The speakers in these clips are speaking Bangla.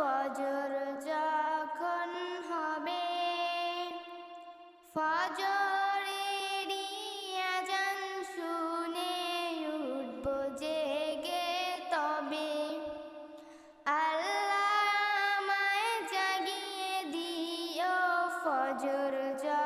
ফজর যখন হবে, ফজরেরই আজান শুনে উঠব জেগে তবে। আল্লাহ আমায় জাগিয়ে দিও ফজর যখন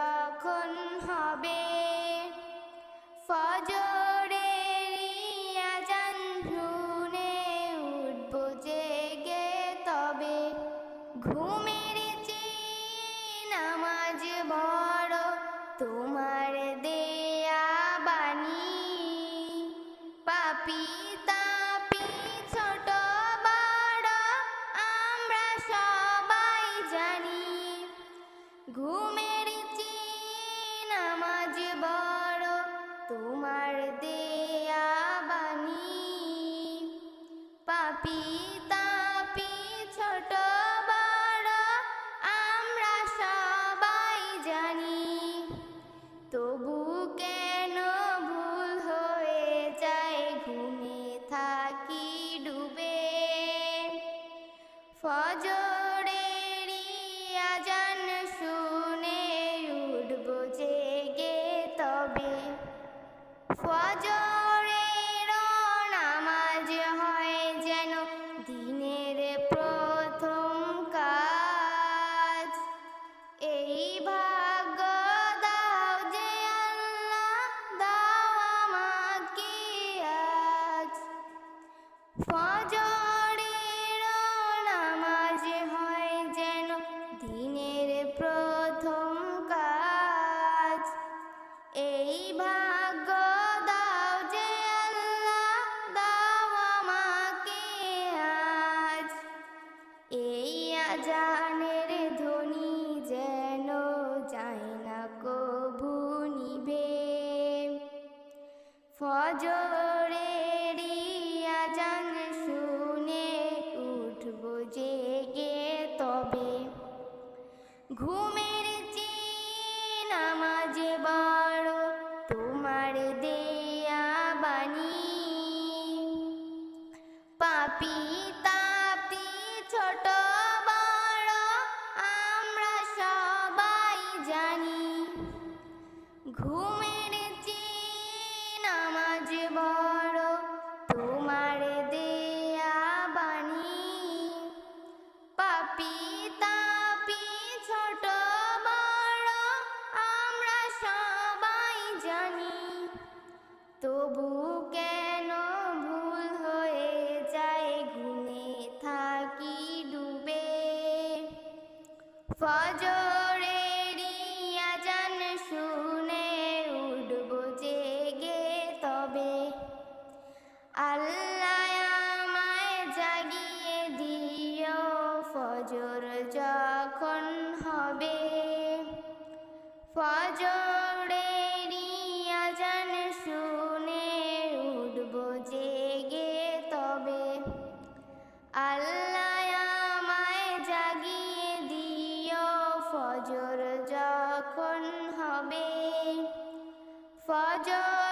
ঘুমের নামাজ বড় তোমার দেয়া বাণী। পাপি তাপি ছোট বড় আমরা সবাই জানি। ঘুমের ফজরেরই আজানের ধ্বনি যেন যায় না কভু নিবে ফজরের আজান শুনে উঠব জেগে তবে। ঘুমের তবু কেন ভুল হয়ে যায় ঘুমে থাকি ডুবে? ফজরেরই আজান শুনে উঠব জেগে তবে। আল্লাহ আমায় জাগিয়ে দিও ফজর যখন হবে। ফজরেরই ফজরেরই